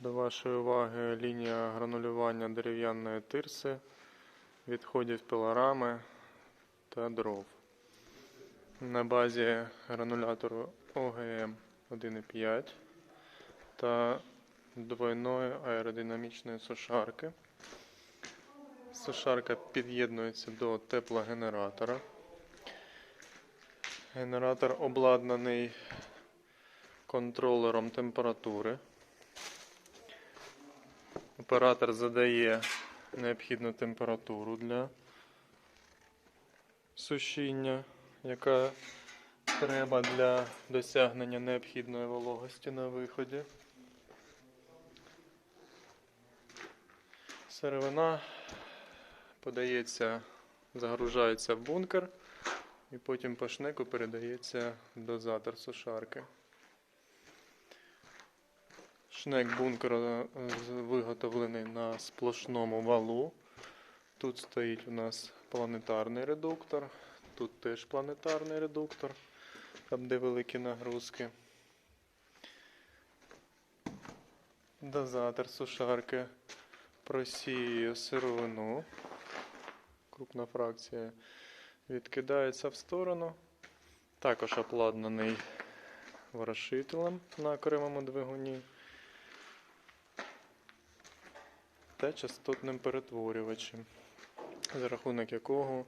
До вашої уваги лінія гранулювання дерев'яної тирси, відходів пилорами та дров. На базі гранулятору ОГМ 1.5 та двойної аеродинамічної сушарки. Сушарка під'єднується до теплогенератора. Генератор обладнаний контролером температури. Оператор задає необхідну температуру для сушіння, яка треба для досягнення необхідної вологості на виході. Сировина подається, загружається в бункер і потім по шнеку передається дозатор сушарки. Шнек бункера е, виготовлений на сплошному валу. Тут стоїть у нас планетарний редуктор, тут теж планетарний редуктор, там де великі нагрузки. Дозатор сушарки просіює сировину. Крупна фракція відкидається в сторону. Також обладнаний ворошителем на окремому двигуні та частотним перетворювачем, за рахунок якого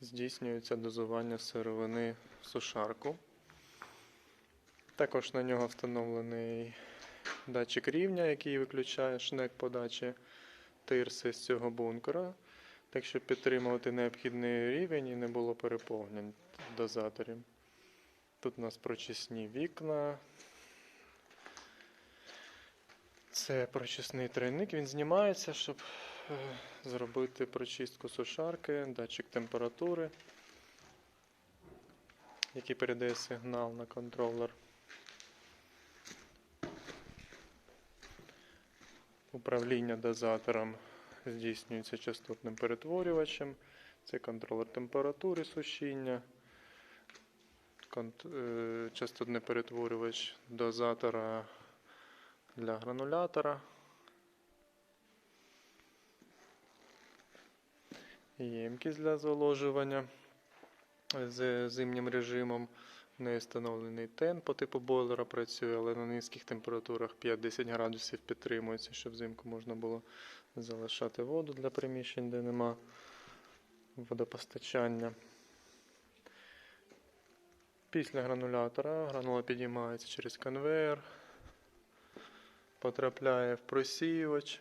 здійснюється дозування сировини в сушарку. Також на нього встановлений датчик рівня, який виключає шнек подачі тирси з цього бункера, так щоб підтримувати необхідний рівень і не було переповнень дозаторів. Тут у нас прочисні вікна. Це прочисний тройник, він знімається, щоб е, зробити прочистку сушарки, датчик температури, який передає сигнал на контролер. Управління дозатором здійснюється частотним перетворювачем. Це контролер температури сушіння, е, частотний перетворювач дозатора для гранулятора. Ємкість для зволожування з зимнім режимом. В неї встановлений тен по типу бойлера працює, але на низьких температурах 5-10 градусів підтримується, щоб взимку можна було залишати воду для приміщень, де нема водопостачання. Після гранулятора гранула підіймається через конвейер, потрапляє в просіювач,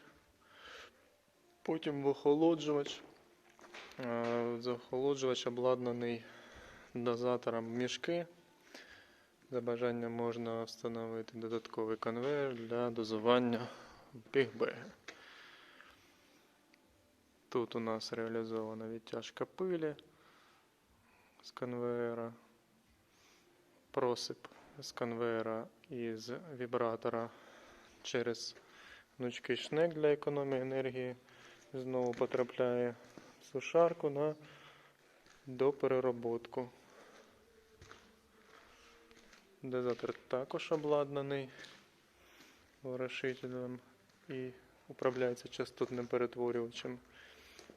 потім в охолоджувач. Е, Охолоджувач обладнаний дозатором мішки. За бажанням можна встановити додатковий конвейер для дозування бігбеги. Тут у нас реалізована відтяжка пилі з конвейера, просип з конвейера і з вібратора через гнучкий шнек для економії енергії. Знову потрапляє в сушарку на доперероботку. Дозатор також обладнаний ворошителем і управляється частотним перетворювачем.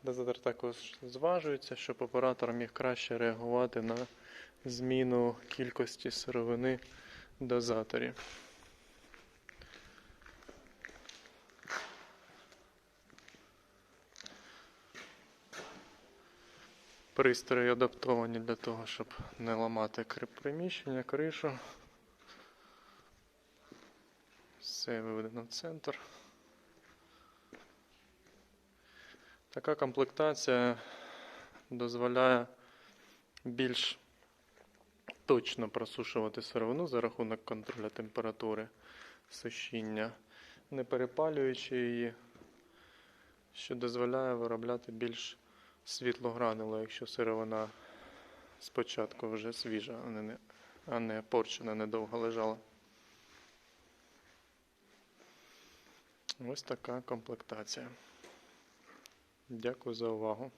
Дозатор також зважується, щоб оператор міг краще реагувати на зміну кількості сировини в дозаторі. Пристрої адаптовані для того, щоб не ламати приміщення, кришу. Все виведено в центр. Така комплектація дозволяє більш точно просушувати сировину за рахунок контролю температури сушіння, не перепалюючи її, що дозволяє виробляти більш світло гранило, якщо сировина спочатку вже свіжа, а не, а не порчена, недовго лежала. Ось така комплектація. Дякую за увагу.